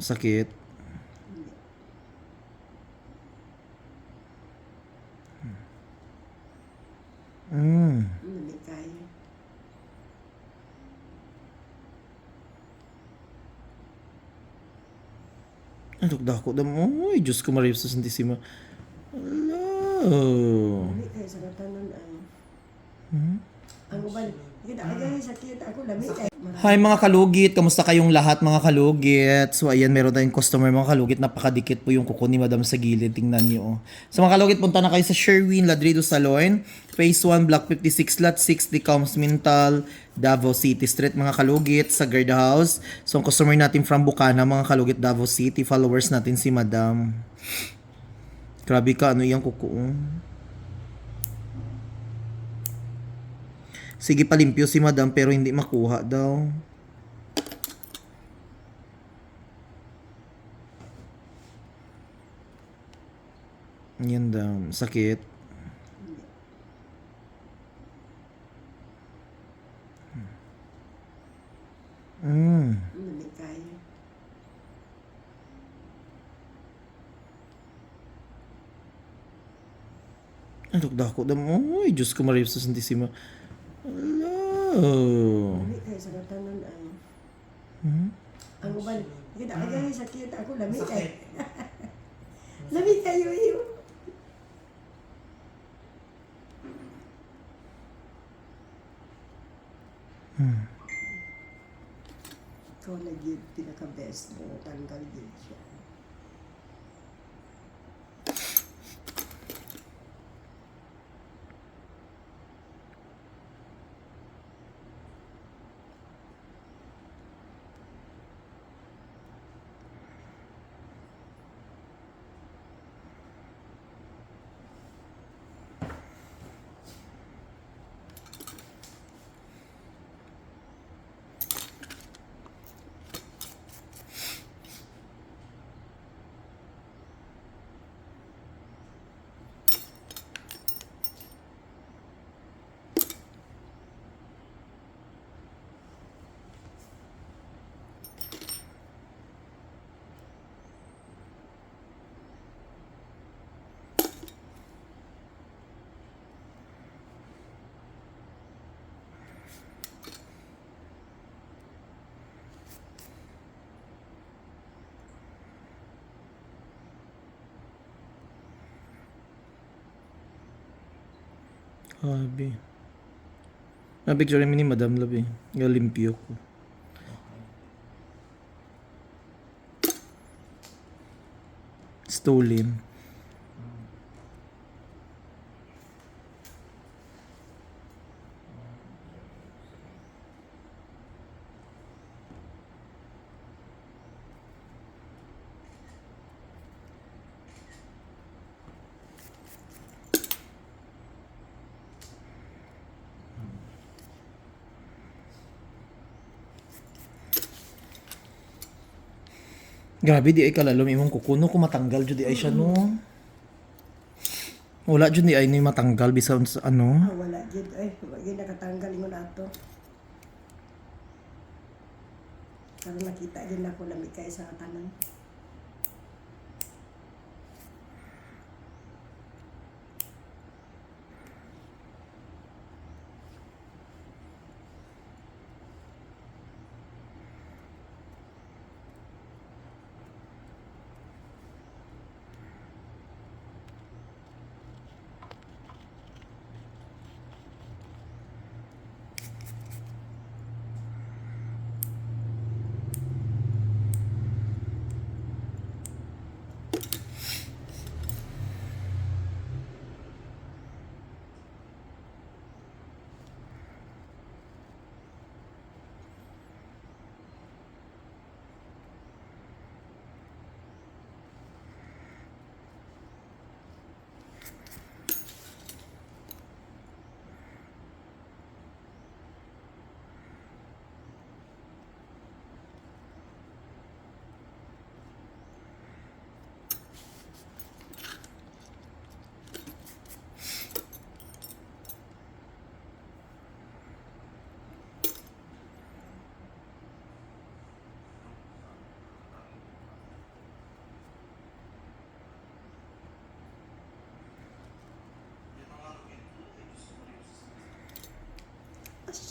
sakit. Mm. Kaya. Ano dako dam. Uy, Diyos ko Maria sa Santisima. Hello. Hindi kaya sa katanan ay. Hmm? Ang uban. Hi mga kalugit, kamusta kayong lahat mga kalugit? So ayan, meron tayong customer mga kalugit, napakadikit po yung kuko ni Madam sa gilid, tingnan niyo. Oh. So mga kalugit, punta na kayo sa Sherwin Ladrido Salon, Phase 1, Block 56, Lot 6, Decoms Mintal, Davao City Street, mga kalugit, sa Guard House. So ang customer natin from Bukana, mga kalugit, Davao City, followers natin si Madam. Grabe ka, ano yung kuko? oh. Sige palimpyo si Madam pero hindi makuha daw. Yan daw. Sakit. Mm. Ano dako dam. Uy, Diyos ko Maria sa Santisima. Hello. Hindi kaya sa katanan ay. Hmm? Ang uban, kita kaya sakit ako lami kay. lami kayo iyo. Ikaw na yun, pinaka-best mo, tanggal yun siya. Grabe. Na-picture ni Madam Love eh. Galimpyo ko. Stolen. Grabe di ay kalalom imong kukuno ko matanggal jud di ay siya no. Wala jud di ay ni matanggal bisan sa ano. Ah, wala dyan, ay, wagi nakatanggal ingon ato. Pero nakita din ako lami kay sa katanan.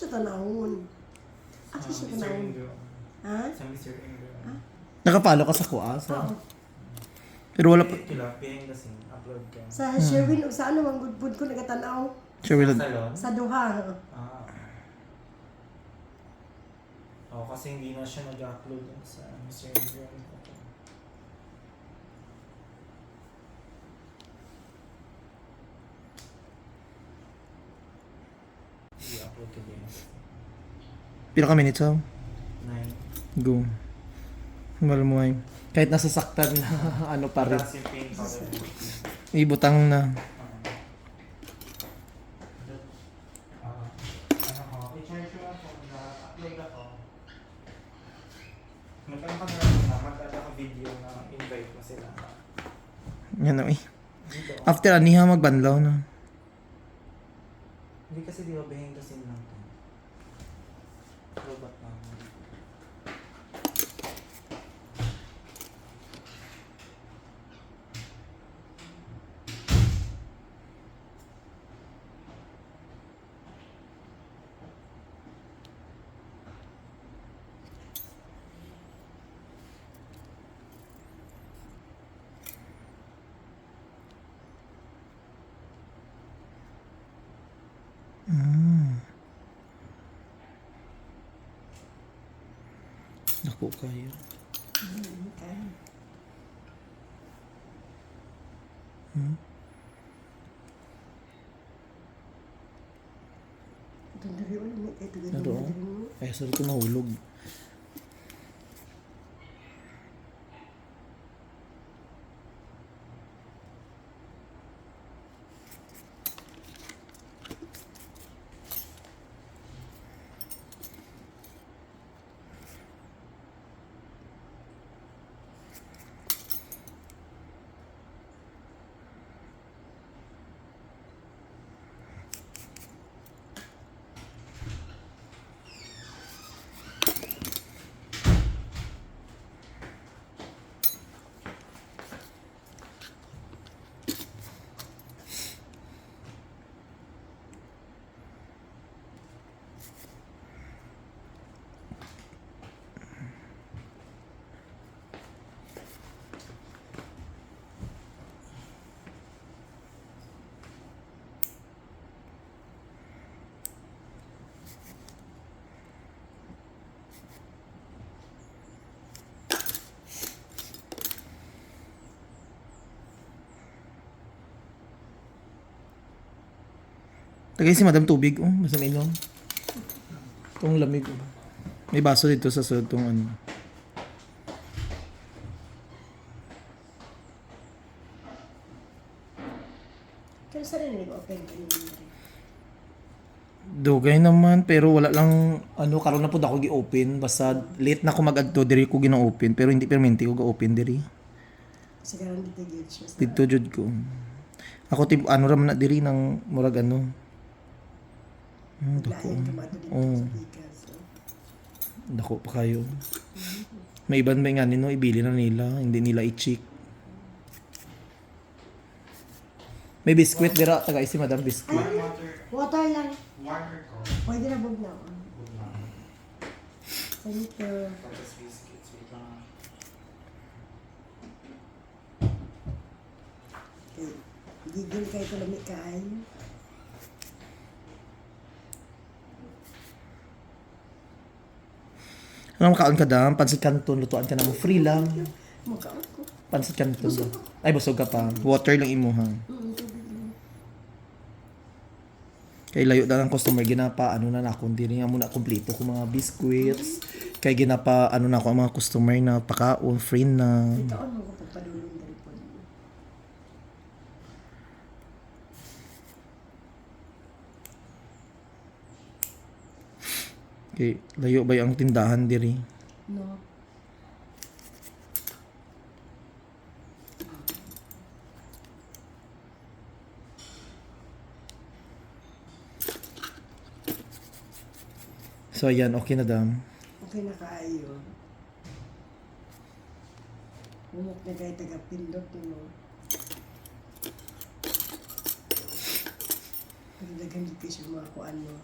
Sa tanawon. Ako sa tanawon. Ha? Sa Mr. Andrew. Nakapalo ka sa kuha. Sa... Oo. Pero wala pa. Kila, piling kasi, upload ka. Sa Sherwin, o sa ano, mang gudbud ko nagatanaw. Will... Salon? Sa Duha. Ah. Oo, kasi hindi na siya nag-upload sa Mr. Andrew. I-upload ka din. Pila ka minutes, oh? Nine. Go. Mahal mo ay. Kahit nasasaktan na, ano pa rin. Tapos yung paint powder. Ibutang na. Ah, ako na upload ako. Magkano ka na lang na mag-ada ka video na invite mo sila. Yan o eh. After aniha, magbanlaw na. Hindi kasi di ba behind the scene lang to. Robot na ako. Naku kayo. Okay. Ito na rin ulit. Ito na Ano? rin. Ay, sorry ko nahulog. Tagay si Madam Tubig, oh. Basta may inom. Itong lamig, oh. May baso dito sa sa itong ano. Kaya sa rin rin. Dugay naman, pero wala lang, ano, karon na po ako gi-open. Basta late na ako mag-adto, diri ko gina-open. Pero hindi permanente ko ga-open diri. Kasi karoon dito yun siya. Dito jud ko. Ako tip ano raman na diri ng murag ano. Hmm, dako. So. Dako pa kayo. May iban ba nga nino ibili na nila, hindi nila i-check. May biskwit dira taga si Madam biskwit. Water, Water lang. water ko. Pwede na bug na. Thank you. Gigil kayo ko lamig kaay. Ano makaon ka dam? Pansit kanton lutuan ka na mo free lang. Makaon ko. Pansit kanton. daw. Ay busog ka pa. Water lang imo ha. Tubig lang. Kay layo na ng customer ginapa ano na nako diri nga muna kompleto ko mga biscuits. Kay ginapa ano na ako ang mga customer na pakaon free na. Ito ano ko pagpadulong Kay layo ba ang tindahan diri? No. So ayan, okay na dam. Okay na kaayo. Umok na kayo taga-pindot mo. Pero dagan di kayo siya mga kuan mo.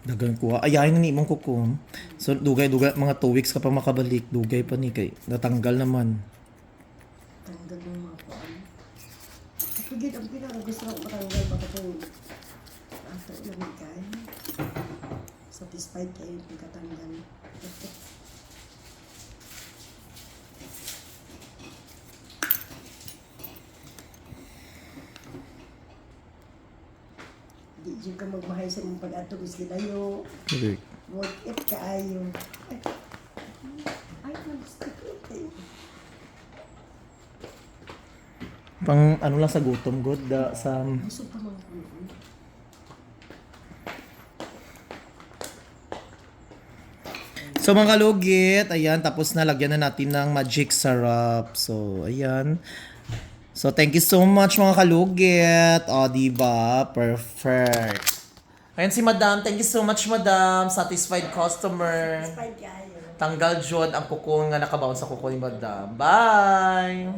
Dagan ko. Ayahin ni imong kuko. So dugay dugay mga 2 weeks ka pa makabalik. Dugay pa ni kay natanggal naman. Tanggal ng mga kuan. Ako gid ang pinaka gusto ko matanggal pa ko. Ato lamig kay. Satisfied kayo yung pagkatanggal. Di dyan ka magmahay sa mong pag-atog sila yo. Correct. Work it kaayo. Ay, ay, mag-stick it. Pang ano lang sa gutom god da sa Gusto pa mga. So mga kalugit, ayan, tapos na lagyan na natin ng magic syrup. So, ayan. So, thank you so much mga kalugit. O, diba? Perfect. Ayan si Madam. Thank you so much, Madam. Satisfied customer. Satisfied kayo. Tanggal jud ang kuko nga nakabaon sa kuko ni Madam. Bye!